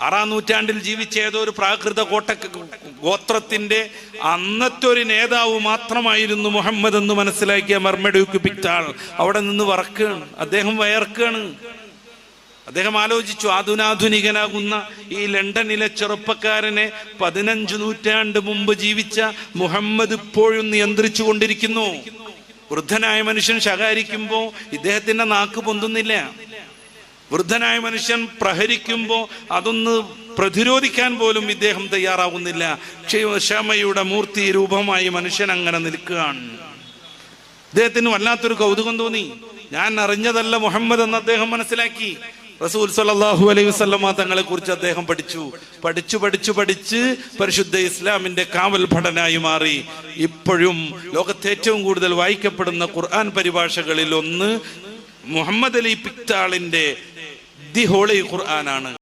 ആറാം നൂറ്റാണ്ടിൽ ജീവിച്ച ഏതോ ഒരു പ്രാകൃത കോട്ട ഗോത്രത്തിന്റെ അന്നത്തെ ഒരു നേതാവ് മാത്രമായിരുന്നു മുഹമ്മദ് എന്ന് മനസ്സിലാക്കിയ മർമഡ്യൂക്ക് പിക്താൾ അവിടെ നിന്ന് വറക്കുകയാണ്. അദ്ദേഹം വയർക്കുകയാണ്. അദ്ദേഹം ആലോചിച്ചു ആധുനാധുനികനാകുന്ന ഈ ലണ്ടനിലെ ചെറുപ്പക്കാരനെ പതിനഞ്ചു നൂറ്റാണ്ട് മുമ്പ് ജീവിച്ച മുഹമ്മദ് ഇപ്പോഴും നിയന്ത്രിച്ചു കൊണ്ടിരിക്കുന്നു വൃദ്ധനായ മനുഷ്യൻ ശകാരിക്കുമ്പോ ഇദ്ദേഹത്തിന്റെ നാക്ക് പൊന്തുന്നില്ല. വൃദ്ധനായ മനുഷ്യൻ പ്രഹരിക്കുമ്പോൾ അതൊന്ന് പ്രതിരോധിക്കാൻ പോലും ഇദ്ദേഹം തയ്യാറാകുന്നില്ല ക്ഷ- ക്ഷമയുടെ മൂർത്തി രൂപമായി മനുഷ്യൻ അങ്ങനെ നിൽക്കുകയാണ്. അദ്ദേഹത്തിന് വല്ലാത്തൊരു കൗതുകം തോന്നി. ഞാൻ അറിഞ്ഞതല്ല മുഹമ്മദ് എന്ന് അദ്ദേഹം മനസ്സിലാക്കി. റസൂൽ സല്ലല്ലാഹു അലൈഹി വസല്ലമ തങ്ങളെ കുറിച്ച് അദ്ദേഹം പഠിച്ചു. പഠിച്ചു പഠിച്ചു പഠിച്ച് പരിശുദ്ധ ഇസ്ലാമിന്റെ കാവൽ ഭടനായി മാറി. ഇപ്പോഴും ലോകത്തെ ഏറ്റവും കൂടുതൽ വായിക്കപ്പെടുന്ന ഖുർആൻ പരിഭാഷകളിൽ ഒന്ന് മുഹമ്മദ് അലി പിക്താളിന്റെ ദി ഹോളി ഖുർആനാണ്.